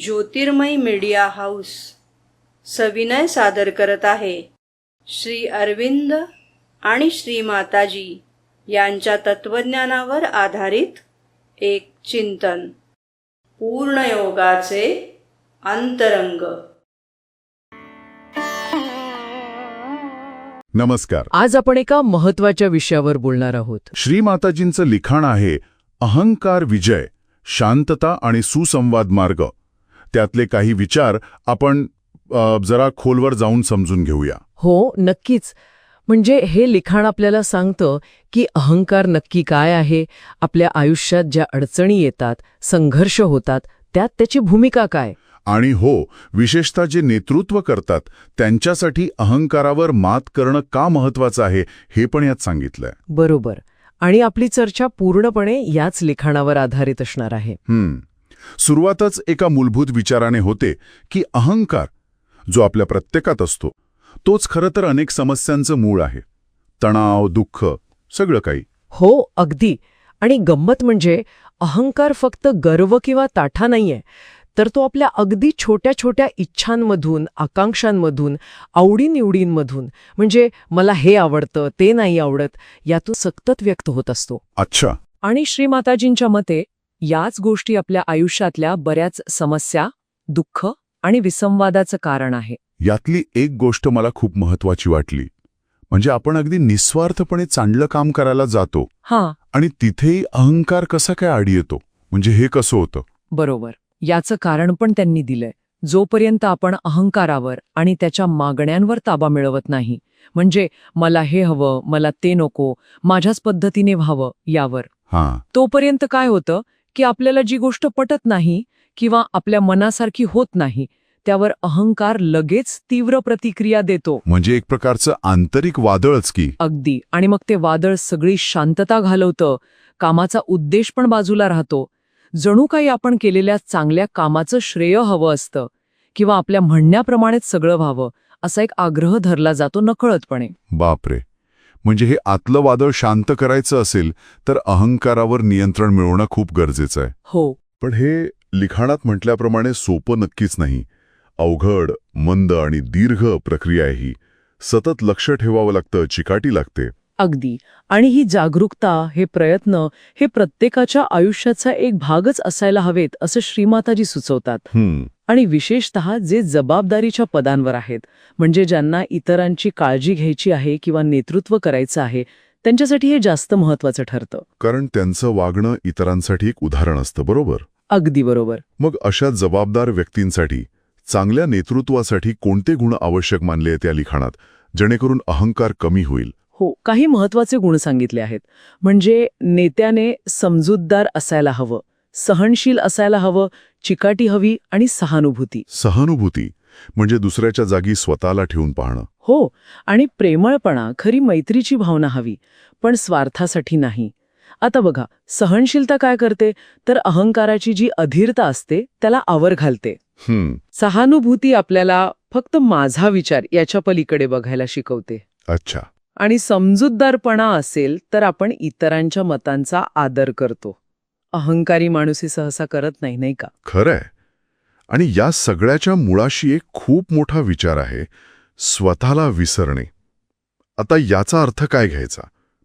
ज्योतिर्मय media house सविनय सादर करत आहे. श्री अरविंद आणि श्री माताजी यांच्या तत्वज्ञानावर आधारित एक चिंतन. पूर्णयोगाचे अंतरंग. नमस्कार. आज आपण एका महत्त्वाच्या विषयावर बोलणार आहोत. श्रीमाताजींचं लिखाण आहे अहंकार विजय शांतता आणि सुसंवाद मार्ग. त्यातले काही विचार आपण जरा खोलवर जाऊन समजून घेऊया. हो नक्कीच. म्हणजे हे लिखाण आपल्याला सांगतं की अहंकार नक्की काय आहे आपल्या आयुष्यात ज्या अडचणी येतात संघर्ष होतात त्यात त्याची भूमिका काय? आणि हो विशेषतः जे नेतृत्व करतात त्यांच्यासाठी अहंकारावर मात करणं का महत्वाचं आहे हे पण यात सांगितलंय. बरोबर. आणि आपली चर्चा पूर्णपणे याच लिखाणावर आधारित असणार आहे. सुरुवातच एका मूलभूत विचाराने होते की अहंकार जो आपल्या प्रत्येकात असतो तोच खरं तर अनेक समस्यांचं मूळ आहे. तणाव दुःख सगळं काही. हो अगदी. आणि गंमत म्हणजे अहंकार फक्त गर्व किंवा ताठा नाहीये तर तो आपल्या अगदी छोट्या छोट्या इच्छांमधून आकांक्षांमधून आवडीनिवडींमधून म्हणजे मला हे आवडतं ते नाही आवडत यातून सतत व्यक्त होत असतो. अच्छा. आणि श्रीमाताजींच्या मते याच गोष्टी आपल्या आयुष्यातल्या बऱ्याच समस्या दुःख आणि विसंवादाचं कारण आहे. यातली एक गोष्ट मला खूप महत्वाची वाटली. म्हणजे आपण अगदी निस्वार्थपणे चांगलं काम करायला जातो हां. आणि तिथेही अहंकार कसा काय आडी येतो? म्हणजे हे कसं होतं? बरोबर. याचं कारण पण त्यांनी दिलंय. जोपर्यंत आपण अहंकारावर आणि त्याच्या मागण्यांवर ताबा मिळवत नाही म्हणजे मला हे हवं मला ते नको माझ्याच पद्धतीने व्हावं यावर. हां. तोपर्यंत काय होतं? की आपल्याला जी गोष्ट पटत नाही किंवा आपल्या मनासारखी होत नाही त्यावर अहंकार लगेच तीव्र प्रतिक्रिया देतो. म्हणजे एक प्रकारचं आंतरिक वादळच की? अगदी. आणि मग ते वादळ सगळी शांतता घालवतं कामाचा उद्देश पण बाजूला राहतो. जणू काही आपण केलेल्या चांगल्या कामाचं श्रेय हवं असतं किंवा आपल्या म्हणण्याप्रमाणेच सगळं व्हावं असा एक आग्रह धरला जातो नकळतपणे. बापरे. म्हणजे हे आतलं वादळ शांत करायचं असेल तर अहंकारावर नियंत्रण मिळवणं खूप गरजेचं आहे. हो. पण हे लिखाणात म्हटल्याप्रमाणे सोपं नक्कीच नाही. अवघड मंद आणि दीर्घ प्रक्रिया ही. सतत लक्ष ठेवावं लागतं चिकाटी लागते. अगदी. आणि ही जागरूकता हे प्रयत्न हे प्रत्येकाच्या आयुष्याचा एक भागच असायला हवेत असं श्रीमाताजी सुचवतात. हम्म. आणि विशेषतः जे जबाबदारीच्या पदांवर आहेत म्हणजे ज्यांना इतरांची काळजी घ्यायची आहे किंवा नेतृत्व करायचं आहे त्यांच्यासाठी हे जास्त महत्वाचं ठरतं. कारण त्यांचं वागणं इतरांसाठी एक उदाहरण असतं बरोबर? अगदी बरोबर. मग अशा जबाबदार व्यक्तींसाठी चांगल्या नेतृत्वासाठी कोणते गुण आवश्यक मानले आहेत या लिखाणात जेणेकरून अहंकार कमी होईल? हो काही महत्त्वाचे गुण सांगितले आहेत. म्हणजे नेत्याने समजूतदार असायला हवं सहनशील असायला हवं चिकाटी हवी आणि सहानुभूती. सहानुभूती म्हणजे दुसऱ्याच्या जागी स्वतःला ठेवून पाहणं. हो आणि प्रेमळपणा खरी मैत्रीची भावना हवी पण स्वार्थासाठी नाही. आता बघा सहनशीलता काय करते? तर अहंकाराची जी अधीरता असते त्याला आवर घालते. हम्म. सहानुभूती आपल्याला फक्त माझा विचार याच्या पलीकडे बघायला शिकवते. अच्छा. आणि समजूतदारपणा असेल तर आपण इतरांच्या मतांचा आदर करतो. अहंकारी माणूस हे सहसा करत नाही नाही का? खरंय. आणि या सगळ्याच्या मुळाशी एक खूप मोठा विचार आहे स्वतःला विसरणे. आता याचा अर्थ काय घ्यायचा?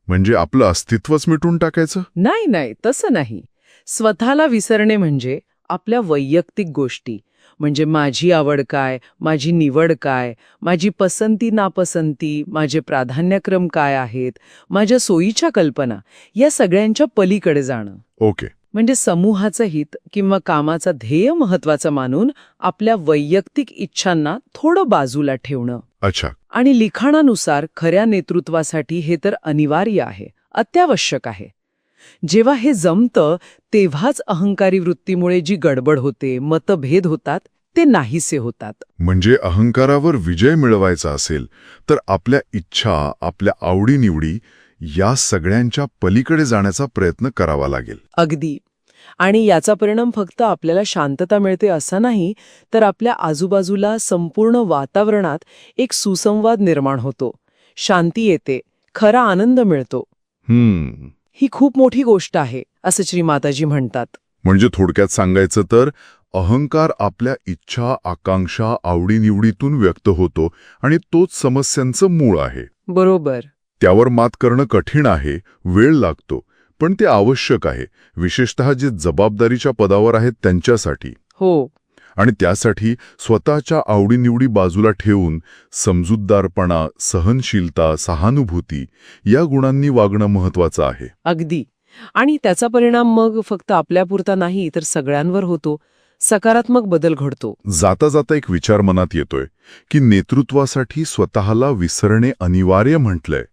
म्हणजे आपलं अस्तित्वच मिटून टाकायचं? नाही नाही तसं नाही. स्वतःला विसरणे म्हणजे आपल्या वैयक्तिक गोष्टी. म्हणजे माझी आवड काय माझी निवड काय माझी पसंती नापसंती माझे प्राधान्यक्रम काय आहेत माझ्या सोयीच्या कल्पना या सगळ्यांच्या पलीकडे जाणं. ओके. म्हणजे समूहाचं हित किंवा कामाचा ध्येय महत्वाचं मानून आपल्या वैयक्तिक इच्छांना थोडं बाजूला ठेवणं. अच्छा. आणि लिखाणानुसार खऱ्या नेतृत्वासाठी हे तर अनिवार्य आहे अत्यावश्यक आहे. जेव्हा हे जमतं तेव्हाच अहंकारी वृत्तीमुळे जी गडबड होते मतभेद होतात ते नाहीसे होतात. म्हणजे अहंकारावर विजय मिळवायचा असेल तर आपल्या इच्छा आपल्या आवडीनिवडी या सगळ्यांच्या पलीकडे जाण्याचा प्रयत्न करावा लागेल. अगदी. आणि याचा परिणाम फक्त आपल्याला शांतता मिळते असा नाही तर आपल्या आजूबाजूला संपूर्ण वातावरणात एक सुसंवाद निर्माण होतो. शांती येते खरा आनंद मिळतो. हम्म. ही खूप मोठी गोष्ट आहे असं श्री माताजी म्हणतात. म्हणजे थोडक्यात सांगायचं तर अहंकार आपल्या इच्छा आकांक्षा आवडीनिवडीतून व्यक्त होतो आणि तोच समस्यांचं मूळ आहे. बरोबर. त्यावर मात करणं कठीण आहे वेळ लागतो पण ते आवश्यक आहे विशेषतः जे जबाबदारीच्या पदावर आहेत त्यांच्यासाठी. हो. आणि त्यासाठी स्वतःच्या आवडीनिवडी बाजूला ठेवून समजूतदारपणा सहनशीलता सहानुभूती या गुणांनी वागणं महत्वाचं आहे. अगदी. आणि त्याचा परिणाम मग फक्त आपल्यापुरता नाही तर सगळ्यांवर होतो. सकारात्मक बदल घडतो. जाता जाता एक विचार मनात येतोय की नेतृत्वासाठी स्वतःला विसरणे अनिवार्य म्हटलंय.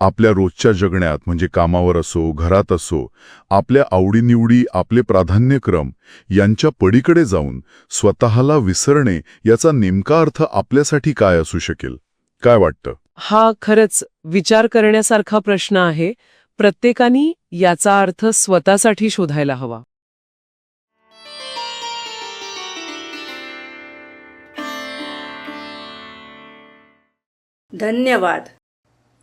आपल्या रोजच्या जगण्यात म्हणजे कामावर असो घरात असो आपल्या आवडीनिवडी आपले प्राधान्यक्रम यांच्या पडीकडे जाऊन स्वतःला विसरणे याचा नेमका अर्थ आपल्यासाठी काय असू शकेल? काय वाटतं? हा खरंच विचार करण्यासारखा प्रश्न आहे. प्रत्येकानी याचा अर्थ स्वतःसाठी शोधायला हवा. धन्यवाद.